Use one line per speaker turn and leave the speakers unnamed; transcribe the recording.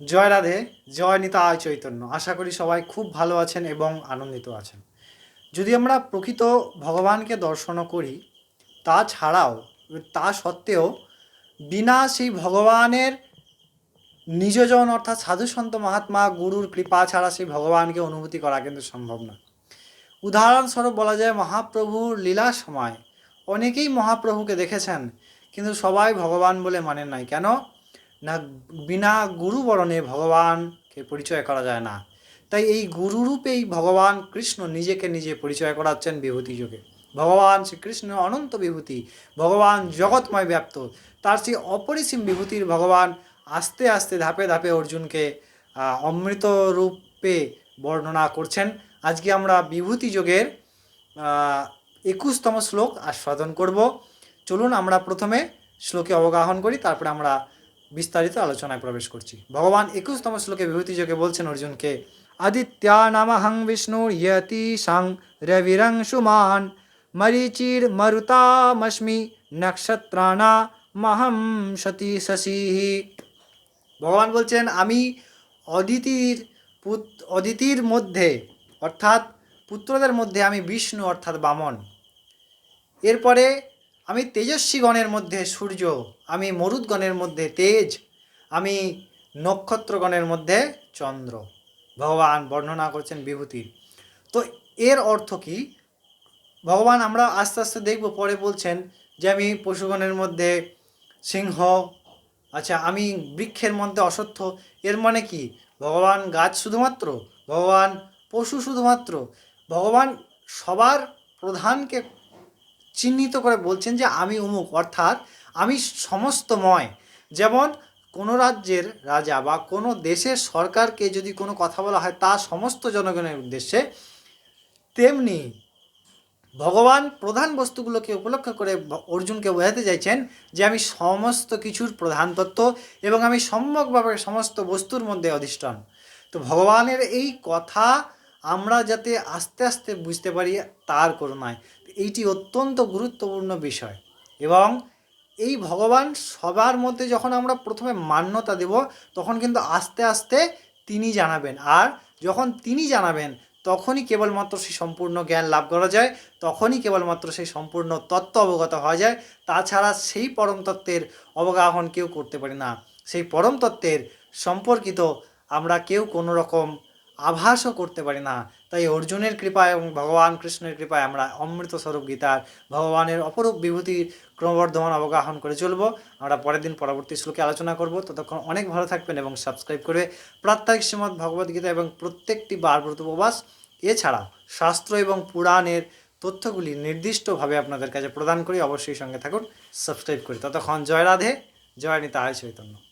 জয় রাধে, জয় নিতা আয় চৈতন্য। আশা করি সবাই খুব ভালো আছেন এবং আনন্দিত আছেন। যদি আমরা প্রকৃত ভগবানকে দর্শন করি তাছাড়াও তা সত্ত্বেও বিনা সেই ভগবানের নিজজন অর্থাৎ সাধু সন্ত মহাত্মা গুরুর কৃপা ছাড়া সেই ভগবানকে অনুভূতি করা কিন্তু সম্ভব না। উদাহরণস্বরূপ বলা যায়, মহাপ্রভুর লীলা সময়। অনেকেই মহাপ্রভুকে দেখেছেন, কিন্তু সবাই ভগবান বলে মানেন নাই। কেন? না বিনা গুরু বরণে ভগবানকে পরিচয় করা যায় না। তাই এই গুরুরূপেই ভগবান কৃষ্ণ নিজেকে নিজে পরিচয় করাচ্ছেন বিভূতি যোগে। ভগবান শ্রীকৃষ্ণ অনন্ত বিভূতি, ভগবান জগৎময় ব্যাপ্ত, তার সেই অপরিসীম বিভূতির ভগবান আস্তে আস্তে ধাপে ধাপে অর্জুনকে অমৃত রূপে বর্ণনা করছেন। আজকে আমরা বিভূতি যোগের একুশতম শ্লোক আস্বাদন করব। চলুন আমরা প্রথমে শ্লোকে অবগাহন করি, তারপরে আমরা বিস্তারিত আলোচনায় প্রবেশ করছি। ভগবান একুশতম শ্লোকে বিভূতি যোগে বলছেন অর্জুনকে আদিত্যা নামহং বিষ্ণু ইয়তি সাং রবিরং সুমান, মরিচির মরুতামস্মি নক্ষত্রাণা মহম সতী শশী। ভগবান বলছেন, আমি অদিতির পুত, অদিতির মধ্যে, অর্থাৎ পুত্রদের মধ্যে আমি বিষ্ণু, অর্থাৎ বামন। এরপরে আমি তেজস্বীগণের মধ্যে সূর্য, আমি মরুদগণের মধ্যে তেজ, আমি নক্ষত্রগণের মধ্যে চন্দ্র। ভগবান বর্ণনা করছেন বিভূতির। তো এর অর্থ কি? ভগবান আমরা আস্তে আস্তে দেখব, পরে বলছেন যে আমি পশুগণের মধ্যে সিংহ আচ্ছা আমি বৃক্ষের মধ্যে অসত্য এর মানে কি? ভগবান গাছ শুধুমাত্র? ভগবান পশু শুধুমাত্র? ভগবান সবার প্রধানকে চিহ্নিত করে বলছেন যে আমি উমুক, অর্থাৎ আমি সমস্তময়। যেমন কোনো রাজ্যের রাজা বা কোনো দেশের সরকারকে যদি কোনো কথা বলা হয়, তা সমস্ত জনগণের উদ্দেশ্যে, তেমনি ভগবান প্রধান বস্তুগুলোকে উপলক্ষ করে অর্জুনকে বোঝাতে চাইছেন যে আমি সমস্ত কিছুর প্রধান তত্ত্ব এবং আমি সম্যকভাবে সমস্ত বস্তুর মধ্যে অধিষ্ঠান তো ভগবানের এই কথা আমরা যাতে আস্তে আস্তে বুঝতে পারি, তার করুণায়। এইটি অত্যন্ত গুরুত্বপূর্ণ বিষয়। এবং এই ভগবান সবার মধ্যে যখন আমরা প্রথমে মান্যতা দেব, তখন কিন্তু আস্তে আস্তে তিনি জানাবেন। আর যখন তিনি জানাবেন, তখনই কেবলমাত্র সেই সম্পূর্ণ জ্ঞান লাভ করা যায়, তখনই কেবলমাত্র সেই সম্পূর্ণ তত্ত্ব অবগত হওয়া যায়। তাছাড়া সেই পরম তত্ত্বের অবগাহন কেউ করতে পারে না। সেই পরম তত্ত্বের সম্পর্কিত আমরা কেউ কোনো রকম আভাসও করতে পারি না। তাই অর্জুনের কৃপায় এবং ভগবান কৃষ্ণের কৃপায় আমরা অমৃত স্বরূপ গীতার ভগবানের অপরূপ বিভূতির ক্রমবর্ধমান অবগাহন করে চলবো। আমরা পরের দিন পরবর্তী শ্লোকে আলোচনা করব। ততক্ষণ অনেক ভালো থাকবেন এবং সাবস্ক্রাইব করে প্রাত্যহিক শ্রীমদ্ ভগবদ্গীতা এবং প্রত্যেকটি বারব্রত উপবাস এছাড়া শাস্ত্র এবং পুরাণের তথ্যগুলি নির্দিষ্টভাবে আপনাদের কাছে প্রদান করি। অবশ্যই সঙ্গে থাকুন, সাবস্ক্রাইব করি। ততক্ষণ জয় রাধে, জয় নিতা আয় চৈতন্য।